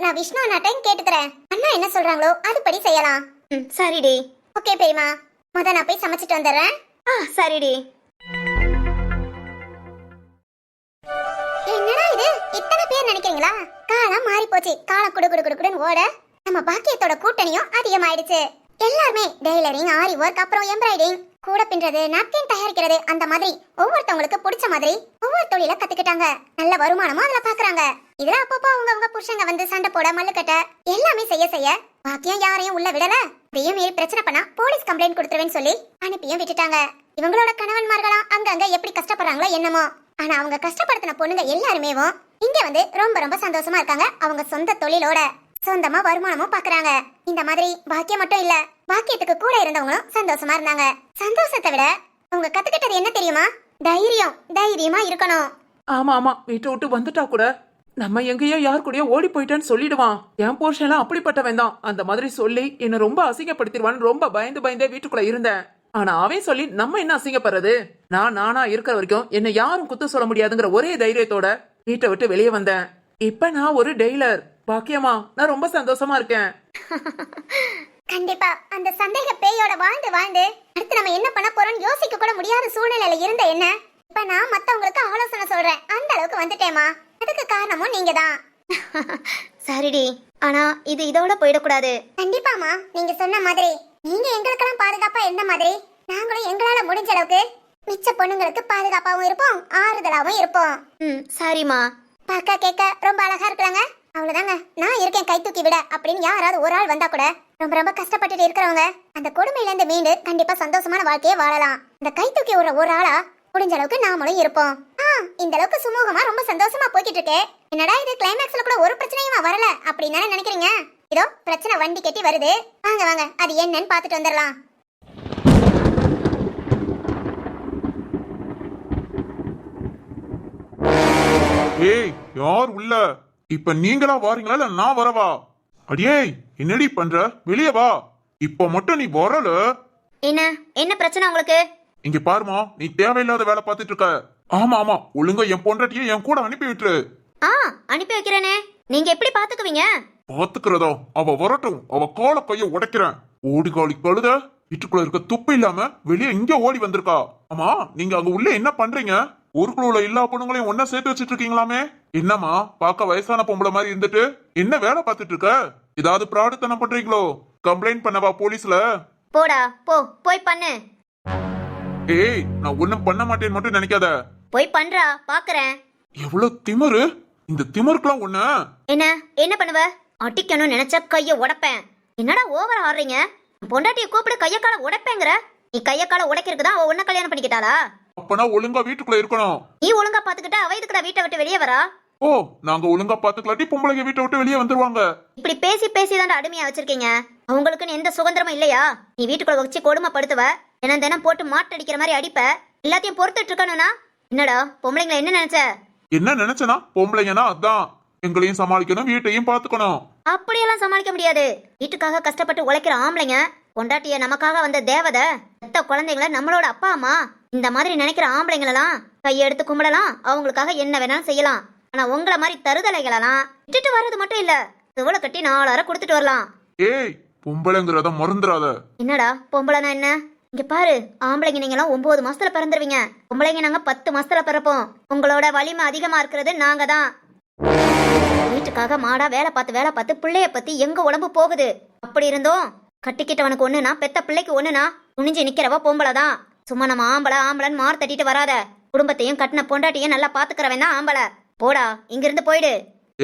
நான் விஷ்ணு அண்ணாட்டையும் கேட்டுக்கிறேன். அண்ணா என்ன சொல்றாங்களோ அதுபடி செய்யலாம். ம் சரிடி. ஓகே பெரியமா முத நான் போய் சமைச்சிட்டு வந்துடுறேன். ஆ சரிடி. என்னது இத்தனை பேர் நினைக்கிறீங்களா? காலம் மாறி போச்சு காலம் குடு குடு குடுக்குடுன்னு ஓட. நம்ம பாக்கியத்தோட கூட்டணியும் அதிகமாயிடுச்சு. எல்லாருமே டெய்லரிங் ஆரி ஒர்க் அப்புறம் எம்ப்ராய்டிங் கூட பின்றது நாப்கின் தயாரிக்கிறது அந்த மாதிரி. ஒவ்வொருத்தவங்களுக்கு பிடிச்ச மாதிரி ஒவ்வொரு தொழில கத்துக்கிட்டாங்க. நல்ல வருமானமும் அதுல பாக்குறாங்க. இதுல அப்பப்போ அவங்க அவங்க புருஷங்க வந்து சண்டை போட மல்லுக்கட்ட எல்லாமே செய்ய செய்ய பாக்கியம் யாரையும் உள்ள விடல. இதையும் மீறி பிரச்சனை பண்ணா போலீஸ் கம்ப்ளைண்ட் கொடுத்துருவேன்னு சொல்லி அனுப்பியும் விட்டுட்டாங்க. இவங்களோட கணவன்மார்களாம் அங்கங்க எப்படி கஷ்டப்படுறாங்களோ என்னமோ. ஆனா அவங்க கஷ்டப்படுத்தின பொண்ணுங்க எல்லாருமேவும் இங்க வந்து ரொம்ப ரொம்ப சந்தோஷமா இருக்காங்க. அவங்க சொந்த தொழிலோட சொந்தமா வருமானமும் பாக்குறாங்க. இந்த மாதிரி பாக்கியம் மட்டும் இல்ல பாக்கியத்துக்கு கூட இருந்தவங்களும் சந்தோஷமா இருந்தாங்க. சந்தோஷத்தை விட அவங்க கத்துக்கிட்டது என்ன தெரியுமா? தைரியம் தைரியமா இருக்கணும். ஆமா ஆமா. வீட்டை விட்டு வந்துட்டா கூட நம்ம எங்கேயோ யார் கூடயோ ஓடி போயிட்டேன்னு சொல்லிடுவான். என் போர்ஷன்லாம் அப்படிப்பட்டவன் தான். அந்த மாதிரி சொல்லி என்ன ரொம்ப அசிங்கப்படுத்திடுவான்னு ரொம்ப பயந்து பயந்தே வீட்டுக்குள்ள இருந்தேன். ஆனா அவன் சொல்லி நம்ம என்ன அசிங்கப்படுறது? நான் நானா இருக்கிற வரைக்கும் என்னை யாரும் குத்த சொல்ல முடியாதுங்கிற ஒரே தைரியத்தோட வீட்டை விட்டு வெளியே வந்தேன். இப்ப நான் ஒரு டெய்லர். பாக்கியமா நான் ரொம்ப சந்தோஷமா இருக்கேன். கண்டிப்பா அந்த சந்தேக பேயோட வாழ்ந்து வாழ்ந்து அடுத்து நம்ம என்ன பண்ண போறோம்னு யோசிக்க கூட முடியாத சூழ்நிலையில இருந்த என்ன? இப்ப நான் மத்தவங்களுக்கு ஆலோசனை சொல்றேன். அந்த அளவுக்கு வந்துட்டேமா அதுக்கு காரணமும் நீங்க தான் சரிடி. ஆனா இது இதோட போயிடக்கூடாது. கண்டிப்பாமா நீங்க சொன்ன மாதிரி. நீங்க எங்களுக்கெல்லாம் பாதுகாப்பா இருந்த மாதிரி நாங்களும் எங்களால முடிஞ்ச அளவுக்கு மிச்ச பொண்ணுங்களுக்கு பாதுகாப்பாவும் இருப்போம் ஆறுதலாவும் இருப்போம். ம் சரிம்மா. பார்க்க கேட்க ரொம்ப அழகா இருக்கிறாங்க அவ்வளவுதாங்க. நான் இருக்கேன் கை தூக்கி விட அப்படின்னு யாராவது ஒரு ஆள் வந்தா கூட. ரொம்ப ரொம்ப கஷ்டப்பட்டுட்டு இருக்கிறவங்க அந்த கொடுமையில இருந்து மீண்டு கண்டிப்பா சந்தோஷமான வாழ்க்கையை வாழலாம். இந்த கை தூக்கி விடுற ஒரு ஆளா முடிஞ்ச அளவுக்கு நாமளும் இருப்போம். ஆ இந்த அளவுக்கு சுமூகமா ரொம்ப சந்தோஷமா போய்கிட்டு இருக்கே. என்னடா இது கிளைமேக்ஸ்ல கூட ஒரு பிரச்சனையும் வரல? அப்படின்னு நினைக்கிறீங்க? இதோ பிரச்சனை வண்டி கட்டி வருது. வாங்க வாங்க அது என்னன்னு பார்த்துட்டு வந்துடலாம் ஏய் யார் உள்ள? இப்ப நீங்களா வாரீங்களா இல்ல நான் வரவா? அடியேய் என்னடி பண்ற? வெளியே வா. இப்ப மட்டும் நீ வரல. என்ன என்ன பிரச்சனை உங்களுக்கு? இங்க பாருமா நீ தேவையில்லாத வேலை பார்த்துட்டு இருக்க. ஆமா ஆமா ஒழுங்கா என் பொண்டாட்டியை என் கூட அனுப்பி விட்டுரு. ஆ அனுப்பி வைக்கிறேனே. நீங்க எப்படி பாத்துக்குவீங்க பாத்துக்கிறதா அவ வரட்டும் அவ கால கைய உடைக்கிறேன். ஓடி காலி கழுத வீட்டுக்குள்ள இருக்க துப்பு இல்லாம வெளியே இங்க ஓடி வந்திருக்கா. ஆமா நீங்க அங்க உள்ள என்ன பண்றீங்க? ஊருக்குள்ள எல்லா பொண்ணுங்களையும் ஒன்னா சேர்த்து வச்சிட்டு இருக்கீங்களாமே? என்னம்மா பார்க்க வயசான பொம்பளை மாதிரி இருந்துட்டு என்ன வேலை பார்த்துட்டு இருக்க? ஏதாவது பிராடுத்தனம் பண்றீங்களோ? கம்ப்ளைண்ட் பண்ணவா போலீஸ்ல? போடா போ போய் பண்ணு. ஏய் நான் ஒண்ணும் பண்ண மாட்டேன்னு மட்டும் நினைக்காத. போய் பண்றா பாக்குறேன். எவ்வளவு திமிரு? இந்த திமிருக்குலாம் ஒண்ணு? என்ன என்ன பண்ணுவ? அடிக்கணும்னு நினைச்சா கைய உடைப்பேன். என்னடா ஓவர் ஆடுறீங்க? பொண்டாட்டிய கூப்பிடு கைய கால உடைப்பேங்கிற. நீ கைய கால உடைக்கிறதுக்கு தான் உன்ன கல்யாணம் பண்ணிக்கிட்டாளா? அப்பனா ஒழுங்கா வீட்டுக்குள்ள இருக்கணும். நீ ஒழுங்கா பாத்துக்கிட்டா அவ இதுக்குடா வீட்டை விட்டு வெளியே வரா? ஓ நாங்க ஒழுங்கா பாத்துக்கலாட்டி பொம்பளைங்க வீட்டை விட்டு வெளியே வந்துருவாங்க. இப்படி பேசி பேசி தான்டா அடிமையா வச்சிருக்கீங்க. அவங்களுக்குன்னு எந்த சுதந்திரமும் இல்லையா? நீ வீட்டுக்குள்ள வச்சு கொடுமைப்படுத்துவ. தினம் தினம் போட்டு மாட்டடிக்கிற மாதிரி அடிப்ப. எல்லாத்தையும் பொறுத்துட்டு இருக்கணும்னா? என்னடா பொம்பளைங்களை என்ன நினைச்ச? என்ன நினைச்சனா? பொம்பளைங்கன்னா அதான். எங்களையும் சமாளிக்கணும் வீட்டையும் பாத்துக்கணும் அப்படியெல்லாம் சமாளிக்க முடியாது. வீட்டுக்காக கஷ்டப்பட்டு உழைக்கிற ஆம்பளைங்க பொண்டாட்டிய நமக்காக வந்த தேவதை பெத்த குழந்தைங்கள நம்மளோட அப்பா அம்மா இந்த மாதிரி நினைக்கிற ஆம்பளைங்களெல்லாம் கையெடுத்து கும்பிடலாம். அவங்களுக்காக என்ன வேணாலும் செய்யலாம். ஆனா உங்கள மாதிரி தருதலைகளெல்லாம் விட்டுட்டு வர்றது மட்டும் இல்ல. இவ்வளோ கட்டி நாலாயிரம் கொடுத்துட்டு வரலாம். ஏய் பொம்பளைங்கிறத மறந்துடாத. என்னடா பொம்பளைனா என்ன? இங்க பாரு ஆம்பளைங்க நீங்களாம் ஒன்பது மாசத்துல பிறந்துருவீங்க. பொம்பளைங்க நாங்க பத்து மாசத்துல பிறப்போம். உங்களோட வலிமை அதிகமா இருக்கிறது நாங்க தான் வீட்டுக்காக மாடா வேலை பார்த்து வேலை பார்த்து பிள்ளைய பத்தி எங்க உடம்பு போகுது? அப்படி இருந்தோம். கட்டிக்கிட்டவனுக்கு ஒண்ணுனா பெத்த பிள்ளைக்கு ஒண்ணுனா துணிஞ்சு நிக்கிறவ பொம்பளை தான். சும்மா நம்ம ஆம்பளை ஆம்பளைன்னு மார் தட்டிட்டு வராத. குடும்பத்தையும் கட்டின பொண்டாட்டியும் நல்லா பாத்துக்கிறவன் தான் ஆம்பளை. போடா இங்கிருந்து போயிடு.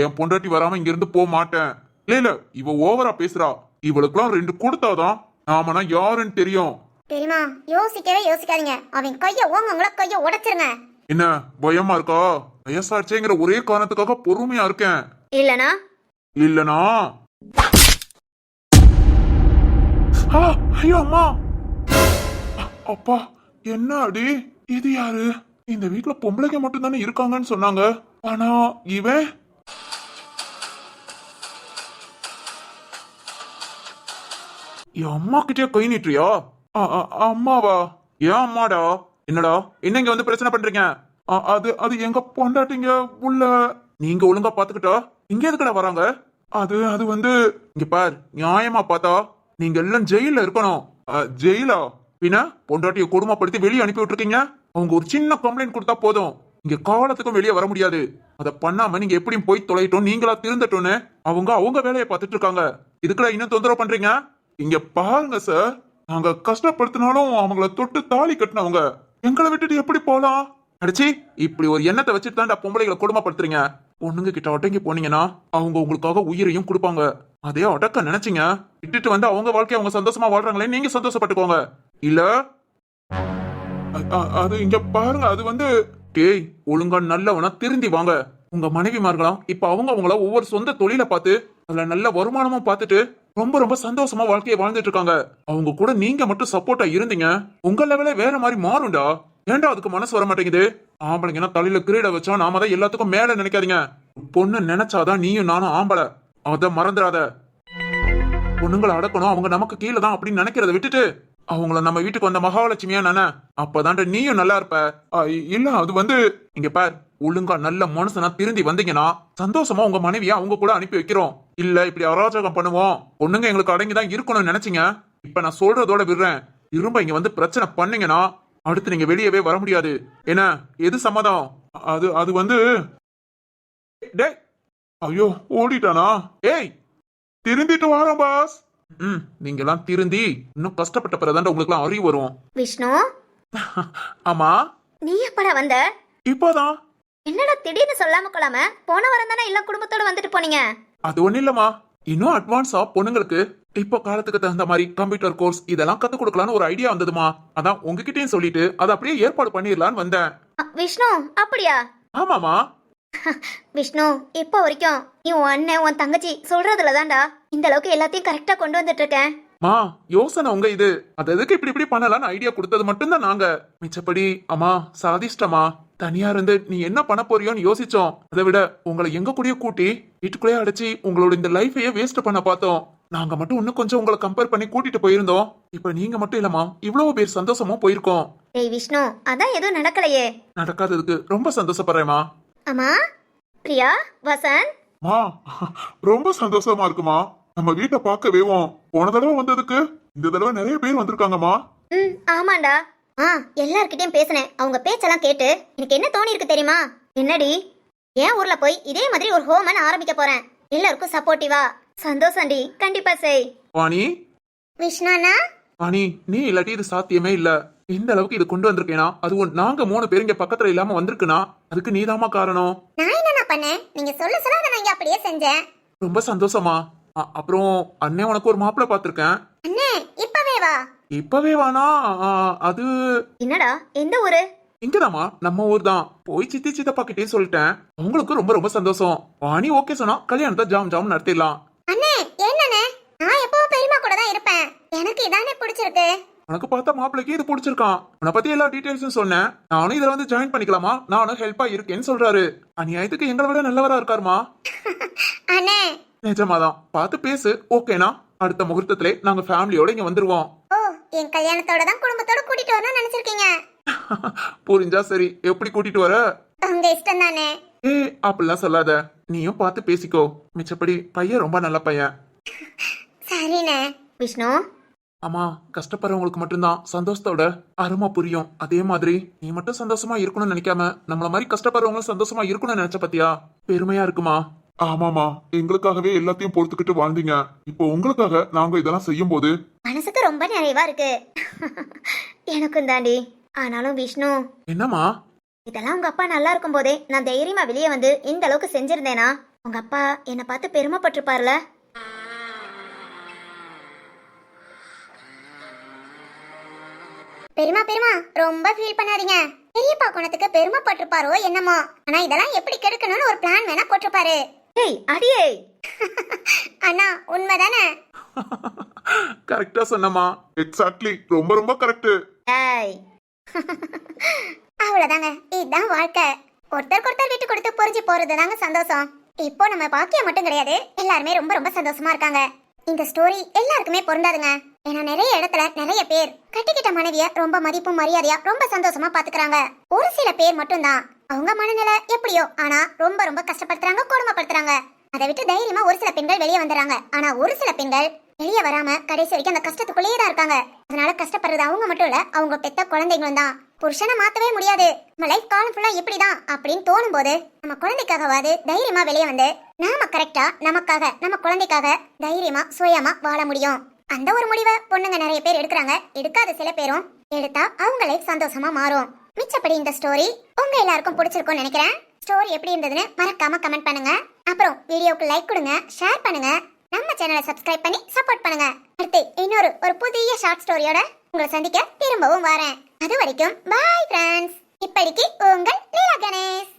என் பொண்டாட்டி வராம இங்க இருந்து போக மாட்டேன். இல்ல இல்ல இவ ஓவரா பேசுறா. இவளுக்குலாம் ரெண்டு கொடுத்தாதான் நாமனா யாருன்னு தெரியும். பெரியமா யோசிக்கவே யோசிக்காதீங்க. அவன் கைய ஓங்கங்கள கைய உடைச்சிருங்க. என்ன பயமா இருக்கா? வயசாச்சேங்கிற ஒரே காரணத்துக்காக பொறுமையா இருக்கேன். இல்லனா? இல்லனா? ஆ, ஐயோ அம்மா. அப்பா என்ன அடி? இது யாரு? இந்த வீட்ல பொம்பளைங்க மட்டும் தானே இருக்காங்கன்னு சொன்னாங்க. ஆனா இவன்? என் அம்மா கிட்டே கை நீட்டுறியா? அம்மாவா? ஏன் அம்மாடா? என்னடா? என்ன இங்க வந்து பிரச்சனை பண்றீங்க? அது அது எங்க பொண்டாட்டிங்க உள்ள. நீங்க ஒழுங்கா பாத்துக்கிட்டா இங்க எதுக்கடா வராங்க? அது அது வந்து இங்க பார் நியாயமா பார்த்தா நீங்க எல்லாம் ஜெயில இருக்கணும். ஜெயிலா? பின்ன பொண்டாட்டிய கொடுமைப்படுத்தி வெளியே அனுப்பி விட்டுருக்கீங்க? அவங்க ஒரு சின்ன கம்ப்ளைண்ட் கொடுத்தா போதும். இங்க காலத்துக்கும் வெளியே வர முடியாது. அத பண்ணாம நீங்க எப்படியும் போய் தொலைட்டோம் நீங்களா திருந்தட்டோன்னு அவங்க அவங்க வேலையை பார்த்துட்டு இருக்காங்க. இதுக்குடா இன்னும் தொந்தரவு பண்றீங்க? இங்க பாருங்க சார் நாங்க கஷ்டப்படுத்தினாலும் அவங்கள தொட்டு தாலி கட்டினவங்க. எங்களை விட்டுட்டு எப்படி போலாம்? அடிச்சி இப்படி ஒரு எண்ணத்தை வச்சுட்டு தான் பொம்பளைகளை கொடுமைப்படுத்துறீங்க. பொண்ணுங்க கிட்ட ஒட்டங்கி போனீங்கன்னா அவங்க உங்களுக்காக உயிரையும் கொடுப்பாங்க. அதே அடக்க நினைச்சீங்க. விட்டுட்டு வந்து அவங்க வாழ்க்கைய அவங்க சந்தோஷமா வாழ்றாங்களே நீங்க சந்தோஷப்பட்டுக்கோங்க. இல்ல? அது இங்க பாருங்க அது வந்து டேய் ஒழுங்கா நல்லவனா திருந்தி வாங்க. உங்க மனைவிமார்களாம் இப்ப அவங்க அவங்கள ஒவ்வொரு சொந்த தொழில பார்த்து அதுல நல்ல வருமானமும் பார்த்துட்டு ரொம்ப ரொம்ப சந்தோஷமா வாழ்க்கையை வாழ்ந்துட்டு இருக்காங்க. அவங்க கூட நீங்க மட்டும் சப்போர்ட்டா இருந்தீங்க. உங்க லெவலே வேற மாதிரி மாறும்டா. ஏன்டா அதுக்கு மனசு வர மாட்டேங்குது. ஆம்பளைங்கன்னா தலையில கிரீட வச்சா நாம தான் எல்லாத்துக்கும் மேல நினைக்காதீங்க. பொண்ணு நினைச்சாதான் நீயும் நானும் ஆம்பளை. அத மறந்துடாத. பொண்ணுங்களை அடக்கணும் அவங்க நமக்கு கீழே தான் அப்படின்னு நினைக்கிறத விட்டுட்டு அவங்கள நம்ம வீட்டுக்கு வந்த மகாலட்சுமியா நானே? அப்பதான்டா நீயும் நல்லா இருப்ப. ஆ, இ- இல்ல அது வந்து இங்க பார் ஒழுங்கா நல்ல மனுஷனா திருந்தி வந்தீங்கன்னா சந்தோஷமா உங்க மனைவியை அவங்க கூட அனுப்பி வைக்கிறோம். இல்ல இப்படி அராஜகம் பண்ணுவோம். பொண்ணுங்க எங்களுக்கு அடங்கி தான் இருக்கணும்னு நினைச்சீங்க. இப்ப நான் சொல்றதோட விடுறேன். திரும்ப இங்க வந்து பிரச்சனை பண்ணீங்கன்னா அடுத்து நீங்க வெளியவே வர முடியாது. என்ன எது சம்மதம்? அது அது வந்து டேய் ஐயோ ஓடிட்டானா? ஏய் திருந்திட்டு வாரோம் பாஸ் ம் நீங்கெல்லாம் திருந்தி இன்னும் கஷ்டப்பட்ட பிறதாண்ட உங்களுக்குலாம் அறிவு வரும். விஷ்ணு? ஆமா? நீ எப்படா வந்த? இப்போதான். என்னடா திடீர்னு சொல்லாம கொள்ளாம போன வாரம் தானே எல்லாம் குடும்பத்தோட வந்துட்டு போனீங்க? அது ஒண்ணும் இல்லம்மா. இன்னும் அட்வான்ஸா பொண்ணுங்களுக்கு இப்போ காலத்துக்கு தகுந்த மாதிரி கம்ப்யூட்டர் கோர்ஸ் இதெல்லாம் கத்து கொடுக்கலான்னு ஒரு ஐடியா வந்ததுமா? அதான் உங்ககிட்டயும் சொல்லிட்டு அதை அப்படியே ஏற்பாடு பண்ணிடலான்னு வந்தேன். விஷ்ணு அப்படியா? ஆமாமா விஷ்ணு இப்போ வரைக்கும் நீ உன் அண்ணன் உன் தங்கச்சி சொல்றதுல தான்டா. இந்த அளவுக்கு எல்லாத்தையும் கரெக்டா கொண்டு வந்துட்டு இருக்கேன். மா யோசனை உங்க இது. அது எதுக்கு இப்படி இப்படி பண்ணலாம்னு ஐடியா கொடுத்தது மட்டும்தான் நாங்க. மிச்சப்படி அம்மா சாதிஷ்டமா தனியா இருந்து நீ என்ன பண்ண போறியோன்னு யோசிச்சோம். அதை விட உங்களை எங்க கூடயே கூட்டி வீட்டுக்குள்ளேயே அடைச்சி உங்களோட இந்த லைஃபையே வேஸ்ட் பண்ண பார்த்தோம். நாங்க மட்டும் இன்னும் கொஞ்சம் உங்களை கம்பேர் பண்ணி கூட்டிட்டு போயிருந்தோம். இப்ப நீங்க மட்டும் இல்லம்மா இவ்வளவு பேர் சந்தோஷமா போயிருக்கோம். டேய் விஷ்ணு அதான் எதுவும் நடக்கலையே. நடக்காததுக்கு ரொம்ப சந்தோஷப்படுறேம்மா அம்மா பிரியா வசந்த். மா ரொம்ப சந்தோஷமா இருக்குமா நம்ம வீட்டை பார்க்கவேவும் போன தடவை வந்ததுக்கு இந்த தடவை நிறைய பேர் வந்திருக்காங்கம்மா ம். ஆமாண்டா. ஆ எல்லார்கிட்டயும் பேசினேன். அவங்க பேச்செல்லாம் கேட்டு எனக்கு என்ன தோணி இருக்கு தெரியுமா? என்னடி? என் ஊர்ல போய் இதே மாதிரி ஒரு ஹோமன் ஆரம்பிக்க போறேன். எல்லாருக்கும் சப்போர்ட்டிவா சந்தோஷம்டி. கண்டிப்பா செய். வாணி விஷ்ணுனா வாணி நீ இல்லாட்டி இது சாத்தியமே இல்ல. இந்த அளவுக்கு இது கொண்டு வந்திருக்கேனா? அதுவும் நாங்க மூணு பேர் இங்க பக்கத்துல இல்லாம வந்திருக்குனா? அதுக்கு நீதாம்மா காரணம். நான் என்னண்ணா பண்ணேன்? நீங்க சொல்ல சொல்ல அதை நான் அப்படியே செஞ்சேன். ரொம்ப சந்தோஷமா அப்புறம் அண்ணே உனக்கு ஒரு மாப்பிள்ளை பார்த்திருக்கேன். அண்ணே இப்பவே வா. இப்பவே வானா? ஆ, அது என்னடா எந்த ஊரு? இங்கதாம்மா நம்ம ஊர் தான் போய் சித்தி சித்தப்பா கிட்டே சொல்லிட்டேன். அவங்களுக்கு ரொம்ப ரொம்ப சந்தோஷம். வாணி ஓகே சொன்னா கல்யாணத்தை ஜாம் ஜாம் நடத்திடலாம். அண்ணே என்னண்ணே? நான் எப்பவும் பெரியமா கூட தான் இருப்பேன். எனக்கு இதானே பிடிச்சிருக்கு. உனக்கு பார்த்த மாப்பிள்ளைக்கு இது பிடிச்சிருக்கான். உன்னை பத்தி எல்லா டீடைல்ஸும் சொன்னேன். நானும் இதுல வந்து ஜாயின் பண்ணிக்கலாமா? நானும் ஹெல்ப்பா இருக்கேன்னு சொல்றாரு. அநியாயத்துக்கு எங்களை விட நல்லவரா இருக்காருமா? அண்ணே. நிஜமாதான். பார்த்து பேசு. ஓகேனா அடுத்த முகூர்த்தத்திலே நாங்க ஃபேமிலியோட இங்க வந்துருவோம். ஓ என் கல்யாணத்தோட தான் குடும்பத்தோட கூட்டிட்டு வரணும்னு நினைச்சிருக்கீங்க. புரிஞ்சா சரி. எப்படி கூட்டிட்டு வர? உங்க இஷ்டம் தானே ஏ அப்படிலாம் சொல்லாத. நீயும் பார்த்து பேசிக்கோ. மிச்சப்படி பையன் ரொம்ப நல்ல பையன். சரிண்ணே. விஷ்ணு? ஆமா கஷ்டப்படுறவங்களுக்கு மட்டும்தான் சந்தோஷத்தோட அருமை புரியும். அதே மாதிரி நீ மட்டும் சந்தோஷமா இருக்கணும்னு நினைக்காம நம்மள மாதிரி கஷ்டப்படுறவங்களும் சந்தோஷமா இருக்கணும்னு நினைச்ச பத்தியா? பெருமையா இருக்குமா? ஆமாமா எங்களுக்காகவே எல்லாத்தையும் பொறுத்துக்கிட்டு வாழ்ந்தீங்க. இப்போ உங்களுக்காக நாங்க இதெல்லாம் செய்யும் போது மனசுக்கு ரொம்ப நிறைவா இருக்கு. எனக்கும் தாண்டி. ஆனாலும் விஷ்ணு. என்னம்மா? இதெல்லாம் உங்க அப்பா நல்லா இருக்கும் போதே நான் தைரியமா வெளியே வந்து இந்த அளவுக்கு செஞ்சிருந்தேனா? உங்க அப்பா என்னை பார்த்து பெருமைப்பட்டிருப்பார்ல? பெருமா பெருமா ரொம்ப ஃபீல் பண்ணாதீங்க. பெரியப்பா குணத்துக்கு பெருமைப்பட்டிருப்பாரோ என்னமோ. ஆனா இதெல்லாம் எப்படி கெடுக்கணும்னு ஒரு பிளான் வேணா போட்டிருப்பாரு. ஏய் அடியே. அண்ணா உண்மைதானே? கரெக்டா சொன்னம்மா. எக்ஸாக்ட்லி ரொம்ப ரொம்ப கரெக்ட் ஏய். அவ்வளோதாங்க இதுதான் வாழ்க்கை. ஒருத்தருக்கு ஒருத்தர் விட்டு கொடுத்து புரிஞ்சு போறது தாங்க சந்தோஷம். இப்போ நம்ம பாக்கியம் மட்டும் கிடையாது. எல்லாருமே ரொம்ப ரொம்ப சந்தோஷமா இருக்காங்க. இந்த ஸ்டோரி எல்லாருக்குமே பொருந்தாதுங்க. ஏன்னா நிறைய இடத்துல நிறைய பேர் கட்டிக்கிட்ட மனைவிய ரொம்ப மதிப்பும் மரியாதையா ரொம்ப சந்தோஷமா பாத்துக்கிறாங்க. ஒரு சில பேர் மட்டும்தான். அவங்க மனநிலை எப்படியோ ஆனா ரொம்ப ரொம்ப கஷ்டப்படுத்துறாங்க கொடுமைப்படுத்துறாங்க. அதை விட்டு தைரியமா ஒரு சில பெண்கள் வெளியே வந்துடுறாங்க ஆனா ஒரு சில பெண்கள் வெளியே வராம கடைசி வரைக்கும் அந்த கஷ்டத்துக்குள்ளேயே தான் இருக்காங்க. அதனால கஷ்டப்படுறது அவங்க மட்டும் இல்ல அவங்க பெத்த குழந்தைங்களும் தான். புருஷனை மாத்தவே முடியாது. நம்ம லைஃப் காலம் ஃபுல்லா இப்படிதான் அப்படின்னு தோணும் போது நம்ம குழந்தைக்காகவாது தைரியமா வெளியே வந்து நாம கரெக்டா நமக்காக நம்ம குழந்தைக்காக தைரியமா சுயமா வாழ முடியும். அந்த ஒரு முடிவை பொண்ணுங்க நிறைய பேர் எடுக்கிறாங்க. எடுக்காத சில பேரும் எடுத்தா அவங்க லைஃப் சந்தோஷமா மாறும். மிச்சப்படி இந்த ஸ்டோரி உங்க எல்லாருக்கும் பிடிச்சிருக்கும்னு நினைக்கிறேன். ஸ்டோரி எப்படி இருந்ததுன்னு மறக்காம கமெண்ட் பண்ணுங்க. அப்புறம் வீடியோக்கு லைக் கொடுங்க ஷேர் பண்ணுங்க. நம்ம சேனலை சப்ஸ்கிரைப் பண்ணி சப்போர்ட் பண்ணுங்க. அடுத்து இன்னொரு ஒரு புதிய ஷார்ட் ஸ்டோரியோட உங்களை சந்திக்க திரும்பவும் வரேன். அது வரைக்கும் பாய் ஃப்ரெண்ட்ஸ் இப்படிக்கு உங்கள் லீலா கணேஷ்.